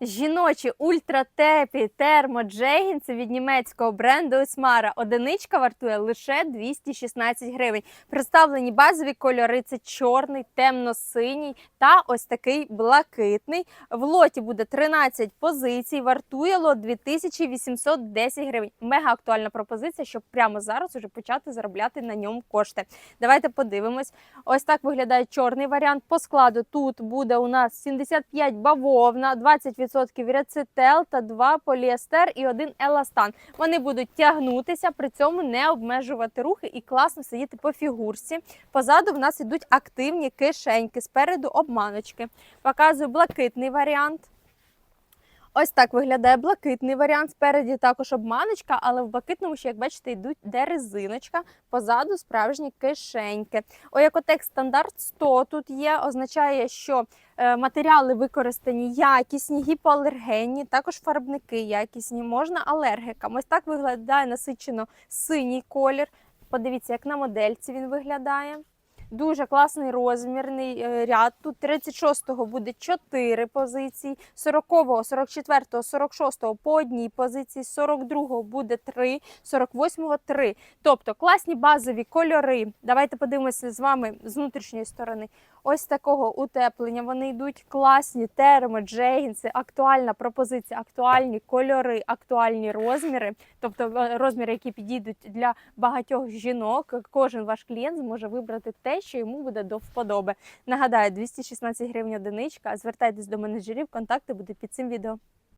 Жіночі ультратепі термоджегінси від німецького бренду Esmara. Одиничка вартує лише 216 гривень. Представлені базові кольори: це чорний, темно-синій та ось такий блакитний. В лоті буде 13 позицій. Вартує лот 2810 гривень. Мега актуальна пропозиція, щоб прямо зараз уже почати заробляти на ньому кошти. Давайте подивимось. Ось так виглядає чорний варіант. По складу тут буде у нас 75 бавовна, 20% рецетел та 2 поліестер і 1 еластан. Вони будуть тягнутися, при цьому не обмежувати рухи і класно сидіти по фігурці. Позаду в нас ідуть активні кишеньки, спереду обманочки. Показую блакитний варіант. Ось так виглядає блакитний варіант. Спереді також обманочка, але в блакитному ще, як бачите, йдуть де резиночка, позаду справжні кишеньки. Оякотек стандарт 100 тут є, означає, що е, матеріали використані якісні, гіпоалергенні, також фарбники якісні, можна алергикам. Ось так виглядає насичено синій колір. Подивіться, як на модельці він виглядає. Дуже класний розмірний е, ряд. Тут 36-го буде 4 позиції, 40-го, 44-го, 46-го по одній позиції, 42-го буде 3, 48-го 3. Тобто класні базові кольори. Давайте подивимося з вами з внутрішньої сторони. Ось такого утеплення. Вони йдуть класні термо, джегінси, актуальна пропозиція, актуальні кольори, актуальні розміри, тобто е, розміри, які підійдуть для багатьох жінок. Кожен ваш клієнт зможе вибрати що йому буде до вподоби. Нагадаю, 216 гривень одиничка. Звертайтесь до менеджерів, контакти будуть під цим відео.